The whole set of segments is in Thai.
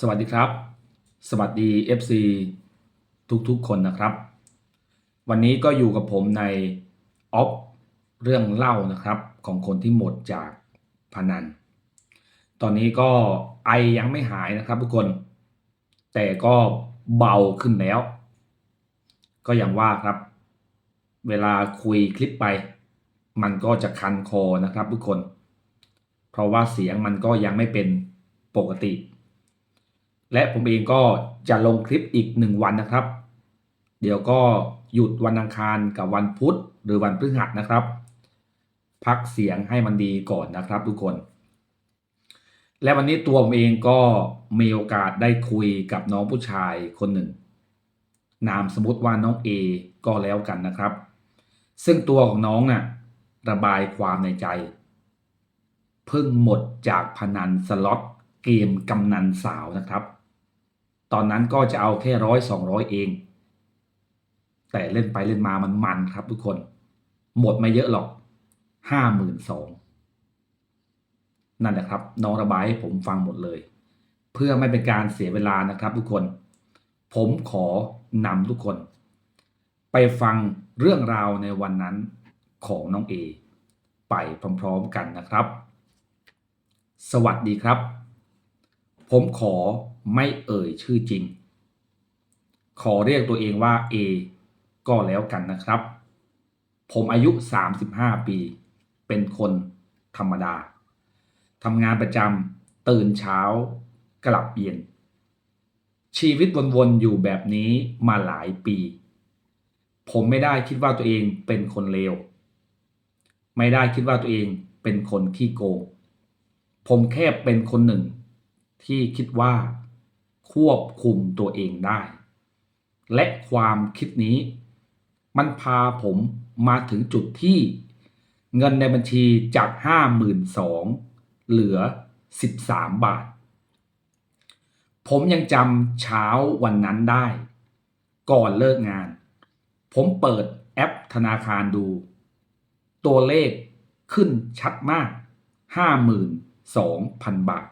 สวัสดีครับ สวัสดี FC ทุกๆคนนะครับ วันนี้ก็อยู่กับผมในออฟเรื่องเล่านะครับของคนที่หมดจากพนัน ตอนนี้ก็ไอยังไม่หายนะครับทุกคน แต่ก็เบาขึ้นแล้ว ก็อย่างว่าครับ เวลาคุยคลิปไป มันก็จะคันคอนะครับทุกคน เพราะว่าเสียงมันก็ยังไม่เป็นปกติ และผมเองก็จะลงคลิปอีกหนึ่งวันนะครับ เดี๋ยวก็หยุดวันอังคารกับวันพุธหรือวันพฤหัสนะครับ พักเสียงให้มันดีก่อนนะครับทุกคน และวันนี้ตัวผมเองก็มีโอกาสได้คุยกับน้องผู้ชายคนหนึ่ง นามสมมติว่าน้องเอก็แล้วกันนะครับ ซึ่งตัวของน้องน่ะระบายความในใจ เพิ่งหมดจากพนันสล็อตเกมกำนันสาวนะครับ ตอนนั้นก็จะเอาแค่ร้อยสองร้อยเอง แต่เล่นไปเล่นมามันมันครับทุกคน หมดไม่เยอะหรอกห้าหมื่นสองนั่นแหละครับ น้องระบายให้ผมฟังหมดเลย เพื่อไม่เป็นการเสียเวลานะครับทุกคน ผมขอนำทุกคน ไปฟังเรื่องราวในวันนั้นของน้องเอไปพร้อมๆกันนะครับ สวัสดีครับ ผมขอ ไม่เอ่ยชื่อจริง ขอเรียกตัวเองว่า A ก็แล้วกันนะครับ ผมอายุ 35 ปี เป็นคนธรรมดาทำงานประจำตื่นเช้ากลับเย็น ชีวิตวนๆอยู่แบบนี้มาหลายปี ผมไม่ได้คิดว่าตัวเองเป็นคนเลว ไม่ได้คิดว่าตัวเองเป็นคนขี้โกง ผมแค่เป็นคนหนึ่งที่คิดว่า ควบคุมตัวเองได้ และความคิดนี้ มันพาผมมาถึงจุดที่เงินในบัญชีจากห้าหมื่นสองเหลือสิบสามบาท ผมยังจำเช้าวันนั้นได้ ก่อนเลิกงาน ผมเปิดแอปธนาคารดู ตัวเลขขึ้นชัดมาก 52,000 บาท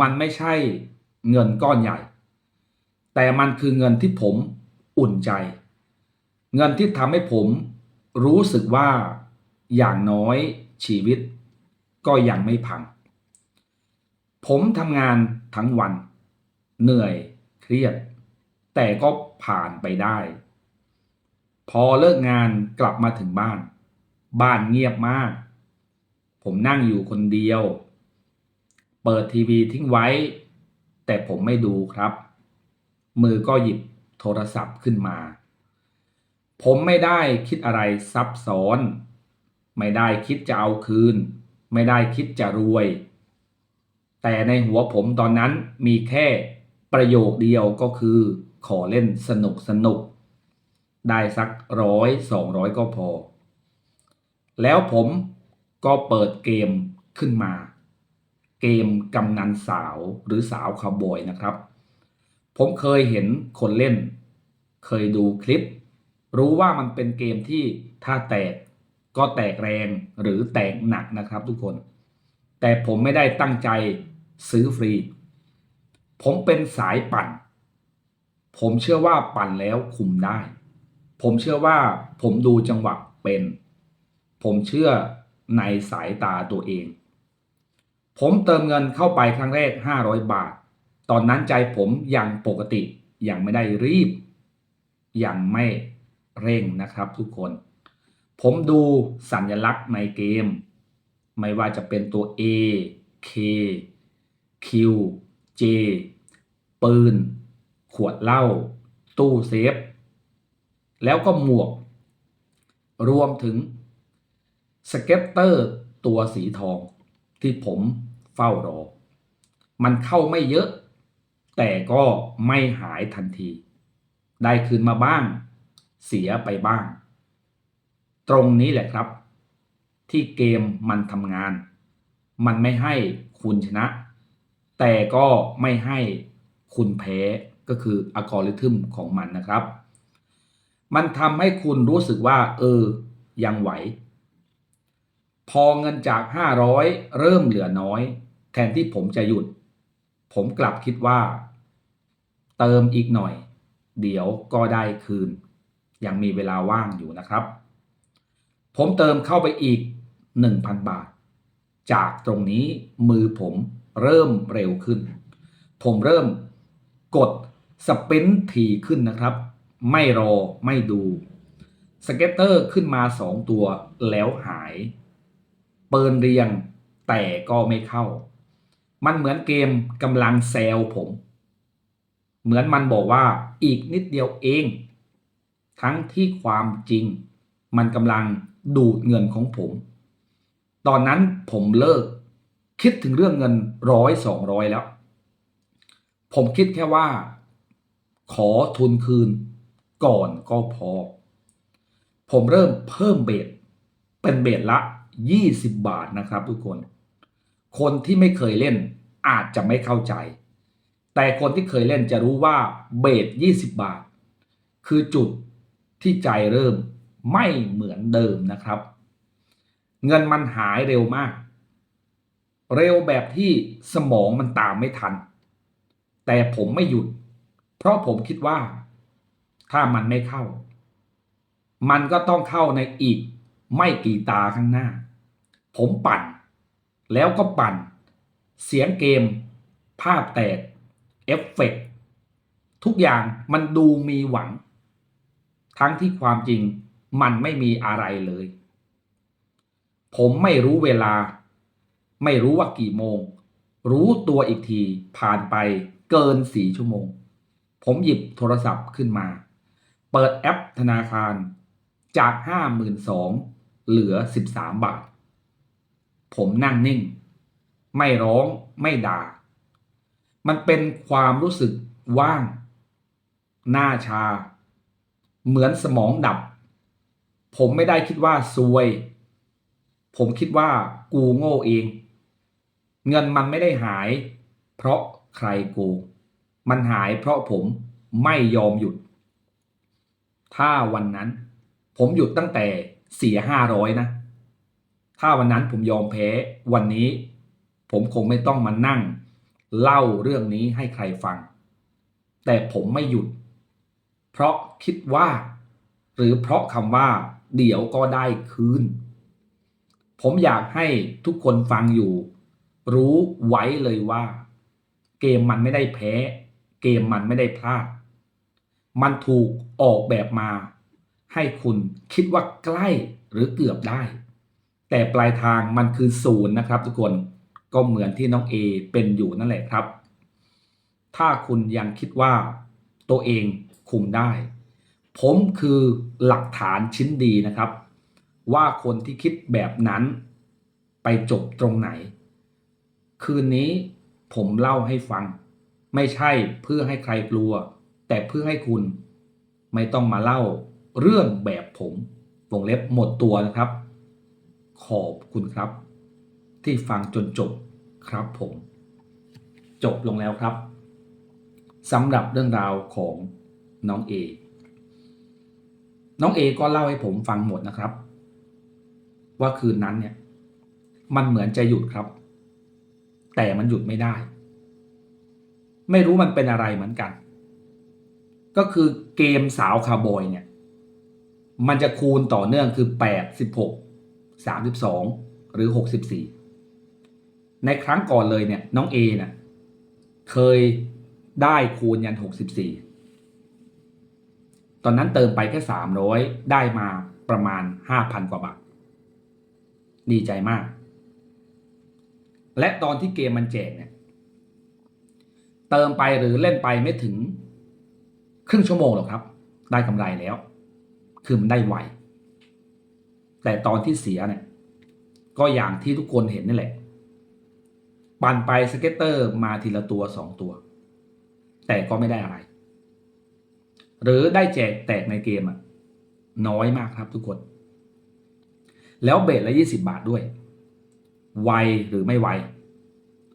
มันไม่ใช่ เงินก้อนใหญ่ แต่มันคือเงินที่ผมอุ่นใจ เงินที่ทำให้ผมรู้สึกว่าอย่างน้อยชีวิตก็ยังไม่พัง ผมทำงานทั้งวัน เหนื่อยเครียด แต่ก็ผ่านไปได้ พอเลิกงานกลับมาถึงบ้าน บ้านเงียบมาก ผมนั่งอยู่คนเดียว เปิดทีวีทิ้งไว้ แต่ผมไม่ดูครับ มือก็หยิบโทรศัพท์ขึ้นมา ผมไม่ได้คิดอะไรซับซ้อน ไม่ได้คิดจะเอาคืน ไม่ได้คิดจะรวย แต่ในหัวผมตอนนั้นมีแค่ประโยคเดียวก็คือ ขอเล่นสนุกสนุก ได้สักร้อยสองร้อยก็พอ แล้วผมก็เปิดเกมขึ้นมา เกมกำนันสาวหรือสาวคาวบอยนะครับ ผมเคยเห็นคนเล่น เคยดูคลิป รู้ว่ามันเป็นเกมที่ถ้าแตกก็แตกแรงหรือแตกหนักนะครับทุกคน แต่ผมไม่ได้ตั้งใจซื้อฟรี ผมเป็นสายปั่น ผมเชื่อว่าปั่นแล้วคุมได้ ผมเชื่อว่าผมดูจังหวะเป็น ผมเชื่อในสายตาตัวเอง ผมเติมเงินเข้าไปครั้งแรก 500 บาท ตอนนั้นใจผมยังปกติ ยังไม่ได้รีบ ยังไม่เร่งนะครับทุกคน ผมดูสัญลักษณ์ในเกม ไม่ว่าจะเป็นตัว A K Q J ปืน ขวดเหล้า ตู้เซฟ แล้วก็หมวก รวมถึงสเก็ตเตอร์ตัวสีทอง ที่ผมเฝ้ารอ มันเข้าไม่เยอะ แต่ก็ไม่หายทันที ได้คืนมาบ้าง เสียไปบ้าง ตรงนี้แหละครับ ที่เกมมันทำงาน มันไม่ให้คุณชนะ แต่ก็ไม่ให้คุณแพ้ก็คืออัลกอริทึมของมันนะครับ มันทำให้คุณรู้สึกว่า เออ ยังไหว พอเงินจาก 500 เริ่มเหลือน้อย แทนที่ผมจะหยุด ผมกลับคิดว่า เติมอีกหน่อย เดี๋ยวก็ได้คืน ยังมีเวลาว่างอยู่นะครับ ผมเติมเข้าไปอีก 1,000 บาท จากตรงนี้มือผมเริ่มเร็วขึ้น ผมเริ่มกดสปินต์ถี่ขึ้นนะครับ ไม่รอไม่ดู สเก็ตเตอร์ขึ้นมา 2 ตัวแล้วหาย เปินเรียงแต่ก็ไม่เข้า มันเหมือนเกมกำลังแซวผม เหมือนมันบอกว่าอีกนิดเดียวเอง ทั้งที่ความจริง มันกำลังดูดเงินของผม ตอนนั้นผมเลิก คิดถึงเรื่องเงินร้อยสองร้อยแล้ว ผมคิดแค่ว่า ขอทุนคืนก่อนก็พอ ผมเริ่มเพิ่มเบสเป็นเบสละ 20 บาทนะครับทุกคน คนที่ไม่เคยเล่นอาจจะไม่เข้าใจ แต่คนที่เคยเล่นจะรู้ว่าเบส20 บาท คือจุดที่ใจเริ่มไม่เหมือนเดิมนะครับ เงินมันหายเร็วมาก เร็วแบบที่สมองมันตามไม่ทัน แต่ผมไม่หยุด เพราะผมคิดว่า ถ้ามันไม่เข้า มันก็ต้องเข้าในอีกไม่กี่ตาข้างหน้า ผมปั่น แล้วก็ปั่น เสียงเกม ภาพแตก เอฟเฟกต์ทุกอย่างมันดูมีหวัง ทั้งที่ความจริงมันไม่มีอะไรเลย ผมไม่รู้เวลา ไม่รู้ว่ากี่โมง รู้ตัวอีกทีผ่านไปเกินสี่ชั่วโมง ผมหยิบโทรศัพท์ขึ้นมา เปิดแอปธนาคารจาก 52,000เหลือ 13 บาท ผมนั่งนิ่ง ไม่ร้องไม่ด่า มันเป็นความรู้สึกว่าง หน้าชา เหมือนสมองดับ ผมไม่ได้คิดว่าซวย ผมคิดว่ากูโง่เอง เงินมันไม่ได้หาย เพราะใครกงมันหายเพราะผมไม่ยอมหยุด ถ้าวันนั้น ผมหยุดตั้งแต่เสียห้าร้อยนะ ถ้าวันนั้นผมยอมแพ้วันนี้ ผมคงไม่ต้องมานั่ง เล่าเรื่องนี้ให้ใครฟัง แต่ผมไม่หยุด เพราะคิดว่า หรือเพราะคำว่า เดี๋ยวก็ได้คืน ผมอยากให้ทุกคนฟังอยู่ รู้ไว้เลยว่า เกมมันไม่ได้แพ้ เกมมันไม่ได้พลาด มันถูกออกแบบมา ให้คุณคิดว่าใกล้หรือเกือบได้ แต่ปลายทางมันคือศูนย์นะครับ ทุกคนก็เหมือนที่น้องเอเป็นอยู่นั่นแหละครับ ถ้าคุณยังคิดว่าตัวเองคุมได้ ผมคือหลักฐานชิ้นดีนะครับ ว่าคนที่คิดแบบนั้นไปจบตรงไหน คืนนี้ผมเล่าให้ฟัง ไม่ใช่เพื่อให้ใครกลัว แต่เพื่อให้คุณไม่ต้องมาเล่าเรื่องแบบผมวงเล็บหมดตัวนะครับ ขอบคุณครับ ที่ฟังจนจบครับผม จบลงแล้วครับสำหรับเรื่องราวของน้องเอน้องเอก็เล่าให้ผมฟังหมดนะครับ ว่าคืนนั้นเนี่ยมันเหมือนจะหยุดครับ แต่มันหยุดไม่ได้ ไม่รู้มันเป็นอะไรเหมือนกัน ก็คือเกมสาวคาร์บอยเนี่ย มันจะคูณต่อเนื่องคือ8 16 32 หรือ 64 ในครั้งก่อนเลยเนี่ยน้องเอเนี่ยเคยได้คูณยัน 64 ตอนนั้นเติมไปแค่ 300 ได้มาประมาณ 5,000 กว่าบาท ดีใจมาก และตอนที่เกมมันแจกเนี่ย เติมไปหรือเล่นไปไม่ถึงครึ่งชั่วโมงหรอกครับ ได้กำไรแล้ว คือมันได้ไว แต่ตอนที่เสียเนี่ย ก็อย่างที่ทุกคนเห็นนี่แหละ ปั่นไปสเก็ตเตอร์มาทีละตัวสองตัว แต่ก็ไม่ได้อะไร หรือได้แจกแตกในเกมอะน้อยมากครับทุกคน แล้วเบสละยี่สิบาทด้วย ไวหรือไม่ไว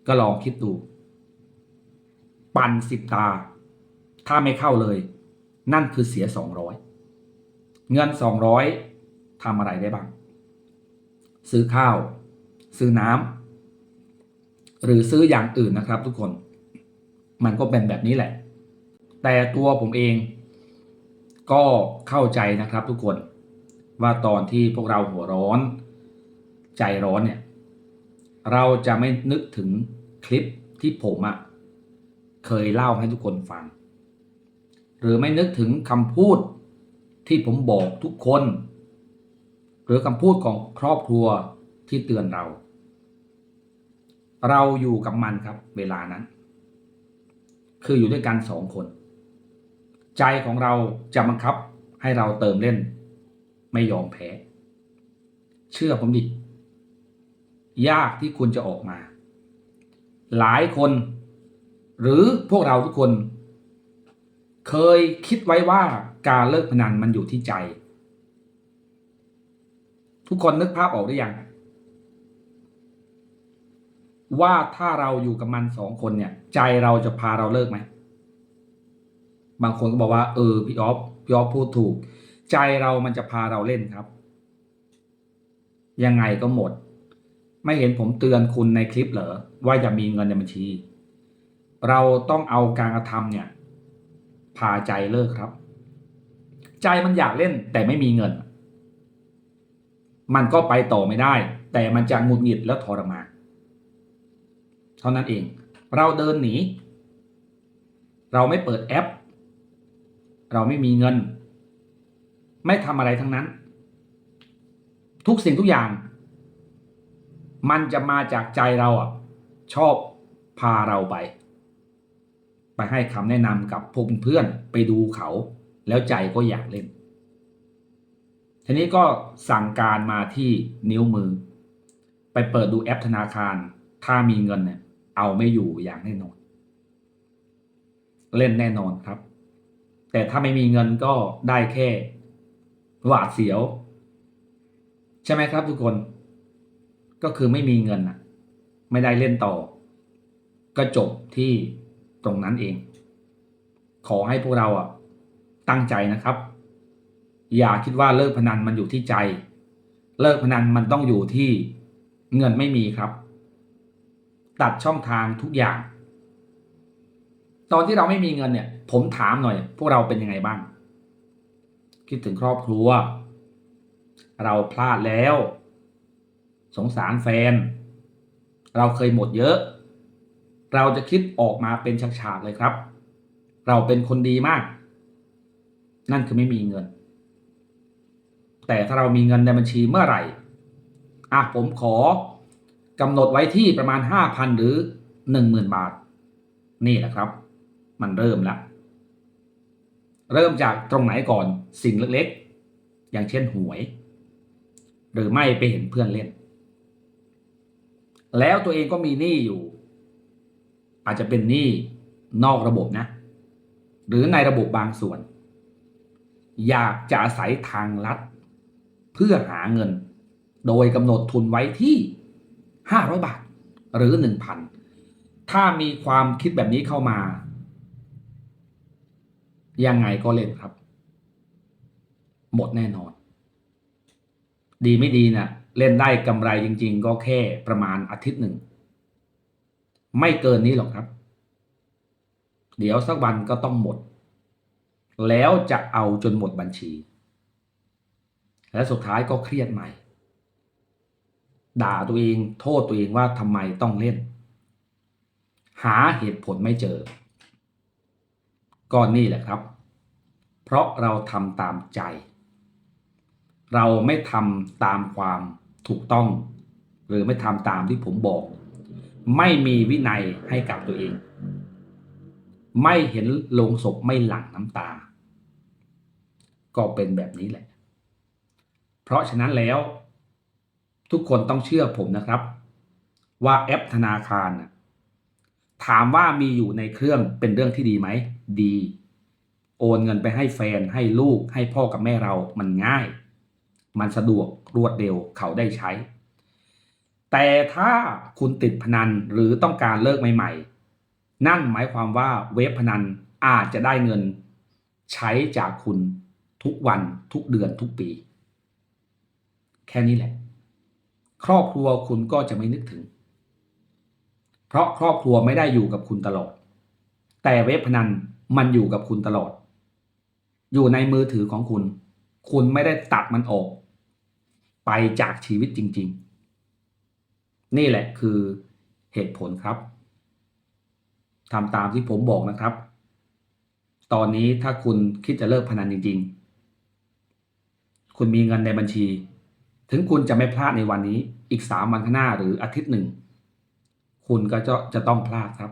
ก็ลองคิดดู ปั่นสิบตา ถ้าไม่เข้าเลย นั่นคือเสียสองร้อยเงินสองร้อย ทำอะไรได้บ้าง ซื้อข้าว ซื้อน้ำหรือซื้ออย่างอื่นนะครับทุกคน มันก็เป็นแบบนี้แหละ แต่ตัวผมเอง ก็เข้าใจนะครับทุกคน ว่าตอนที่พวกเราหัวร้อน ใจร้อนเนี่ย เราจะไม่นึกถึงคลิปที่ผมอะเคยเล่าให้ทุกคนฟัง หรือไม่นึกถึงคำพูดที่ผมบอกทุกคน หรือคำพูดของครอบครัวที่เตือนเรา เราอยู่กับมันครับ เวลานั้น คืออยู่ด้วยกันสองคน ใจของเราจะบังคับให้เราเติมเล่น ไม่ยอมแพ้ เชื่อผมดิ ยากที่คุณจะออกมา หลายคน หรือพวกเราทุกคน เคยคิดไว้ว่าการเลิกพนันมันอยู่ที่ใจ ทุกคนนึกภาพออกหรือยัง ว่าถ้าเราอยู่กับมันสองคนเนี่ย ใจเราจะพาเราเลิกไหม บางคนก็บอกว่า เออพี่ออฟพี่ออฟพูดถูก ใจเรามันจะพาเราเล่นครับ ยังไงก็หมด ไม่เห็นผมเตือนคุณในคลิปเหรอว่าอย่ามีเงินในบัญชี เราต้องเอาการกระทำเนี่ย พาใจเลิกครับ ใจมันอยากเล่นแต่ไม่มีเงิน มันก็ไปต่อไม่ได้ แต่มันจะหงุดหงิดแล้วทรมานเท่านั้นเอง เราเดินหนี เราไม่เปิดแอป เราไม่มีเงิน ไม่ทำอะไรทั้งนั้น ทุกสิ่งทุกอย่าง มันจะมาจากใจเราอะชอบพาเราไป ไปให้คำแนะนำกับพวกเพื่อนไปดูเขา แล้วใจก็อยากเล่น ทีนี้ก็สั่งการมาที่นิ้วมือ ไปเปิดดูแอปธนาคาร ถ้ามีเงินเนี่ยเอาไม่อยู่อย่างแน่นอน เล่นแน่นอนครับ แต่ถ้าไม่มีเงินก็ได้แค่หวาดเสียว ใช่ไหมครับทุกคน ก็คือไม่มีเงินอะไม่ได้เล่นต่อ ก็จบที่ตรงนั้นเอง ขอให้พวกเราอะตั้งใจนะครับ อย่าคิดว่าเลิกพนันมันอยู่ที่ใจ เลิกพนันมันต้องอยู่ที่เงินไม่มีครับ ตัดช่องทางทุกอย่าง ตอนที่เราไม่มีเงินเนี่ย ผมถามหน่อย พวกเราเป็นยังไงบ้าง คิดถึงครอบครัว เราพลาดแล้ว สงสารแฟน เราเคยหมดเยอะ เราจะคิดออกมาเป็นฉากๆเลยครับ เราเป็นคนดีมาก นั่นคือไม่มีเงิน แต่ถ้าเรามีเงินในบัญชีเมื่อไหร่อะผมขอกำหนดไว้ที่ประมาณ 5,000 หรือ 10,000 บาท นี่แหละครับ มันเริ่มละเริ่มจากตรงไหนก่อนสิ่งเล็กๆ อย่างเช่นหวย หรือไม่ไปเห็นเพื่อนเล่น แล้วตัวเองก็มีหนี้อยู่ อาจจะเป็นหนี้นอกระบบนะ หรือในระบบบางส่วน อยากจะอาศัยทางลัด เพื่อหาเงิน โดยกำหนดทุนไว้ที่ 500 บาท หรือ 1,000 ถ้ามีความคิดแบบนี้เข้ามา ยังไงก็เล่นครับ หมดแน่นอน ดีไม่ดีนะ่ะเล่นได้กำไรจริง ๆ ก็แค่ประมาณอาทิตย์หนึ่ง ไม่เกินนี้หรอกครับ เดี๋ยวสักวันก็ต้องหมด แล้วจะเอาจนหมดบัญชี และสุดท้ายก็เครียดใหม่ ด่าตัวเองโทษตัวเองว่าทำไมต้องเล่น หาเหตุผลไม่เจอ ก็นี่แหละครับ เพราะเราทำตามใจ เราไม่ทำตามความถูกต้อง หรือไม่ทำตามที่ผมบอก ไม่มีวินัยให้กับตัวเอง ไม่เห็นโลงศพไม่หลั่งน้ำตา ก็เป็นแบบนี้แหละ เพราะฉะนั้นแล้ว ทุกคนต้องเชื่อผมนะครับ ว่าแอปธนาคารถามว่ามีอยู่ในเครื่องเป็นเรื่องที่ดีไหม ดี โอนเงินไปให้แฟนให้ลูกให้พ่อกับแม่เรามันง่าย มันสะดวกรวดเร็วเขาได้ใช้ แต่ถ้าคุณติดพนันหรือต้องการเลิกใหม่ๆ นั่นหมายความว่าเว็บพนันอาจจะได้เงินใช้จากคุณทุกวันทุกเดือนทุกปี แค่นี้แหละ ครอบครัวคุณก็จะไม่นึกถึง เพราะครอบครัวไม่ได้อยู่กับคุณตลอด แต่เว็บพนันมันอยู่กับคุณตลอด อยู่ในมือถือของคุณ คุณไม่ได้ตัดมันออก ไปจากชีวิตจริง ๆ นี่แหละคือเหตุผลครับทำตามที่ผมบอกนะครับ ตอนนี้ถ้าคุณคิดจะเลิกพนันจริง ๆ คุณมีเงินในบัญชี ถึงคุณจะไม่พลาดในวันนี้อีกสามวันข้างหน้าหรืออาทิตย์หนึ่ง คุณก็จะจะต้องพลาดครับ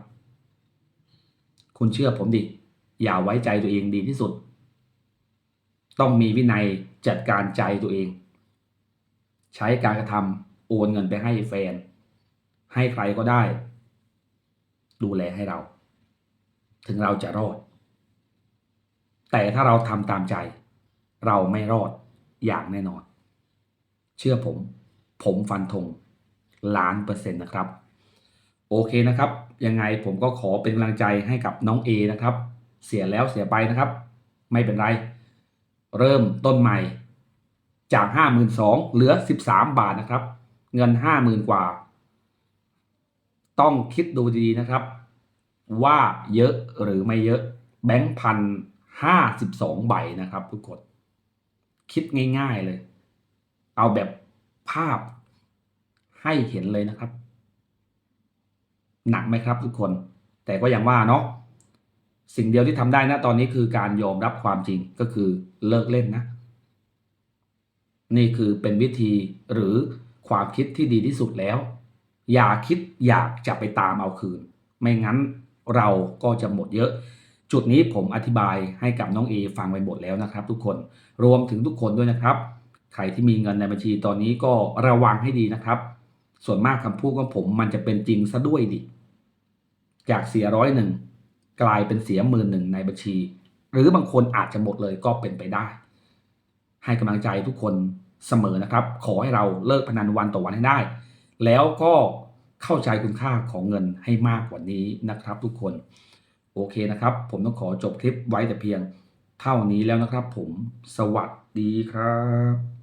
คุณเชื่อผมดิ อย่าไว้ใจตัวเองดีที่สุด ต้องมีวินัยจัดการใจตัวเอง ใช้การกระทำโอนเงินไปให้แฟน ให้ใครก็ได้ ดูแลให้เรา ถึงเราจะรอด แต่ถ้าเราทำตามใจ เราไม่รอดอย่างแน่นอน เชื่อผม ผมฟันธงล้านเปอร์เซ็นต์นะครับ โอเคนะครับ ยังไงผมก็ขอเป็นกำลังใจให้กับน้องเอนะครับ เสียแล้วเสียไปนะครับ ไม่เป็นไร เริ่มต้นใหม่จาก 52,000เหลือ 13 บาทนะครับ เงิน 50,000 กว่า ต้องคิดดูดีๆนะครับ ว่าเยอะหรือไม่เยอะแบงค์พันห้าสิบสองใบนะครับทุกคนคิดง่าย ๆเลย เอาแบบภาพให้เห็นเลยนะครับ หนักไหมครับทุกคน แต่ก็อย่างว่าเนาะสิ่งเดียวที่ทำได้นะตอนนี้คือการยอมรับความจริงก็คือเลิกเล่นนะ นี่คือเป็นวิธีหรือความคิดที่ดีที่สุดแล้ว อย่าคิดอยากจะไปตามเอาคืน ไม่งั้นเราก็จะหมดเยอะ จุดนี้ผมอธิบายให้กับน้องเอฟังไปหมดแล้วนะครับ ทุกคนรวมถึงทุกคนด้วยนะครับ ใครที่มีเงินในบัญชีตอนนี้ก็ระวังให้ดีนะครับ ส่วนมากคำพูดของผมมันจะเป็นจริงซะด้วยดิ จากเสียร้อยหนึ่งกลายเป็นเสียหมื่นหนึ่งในบัญชี หรือบางคนอาจจะหมดเลยก็เป็นไปได้ ให้กำลังใจทุกคนเสมอนะครับ ขอให้เราเลิกพนันวันต่อวันให้ได้ แล้วก็เข้าใจคุณค่าของเงินให้มากกว่านี้นะครับทุกคน โอเคนะครับ ผมต้องขอจบคลิปไว้แต่เพียงเท่านี้แล้วนะครับผม สวัสดีครับ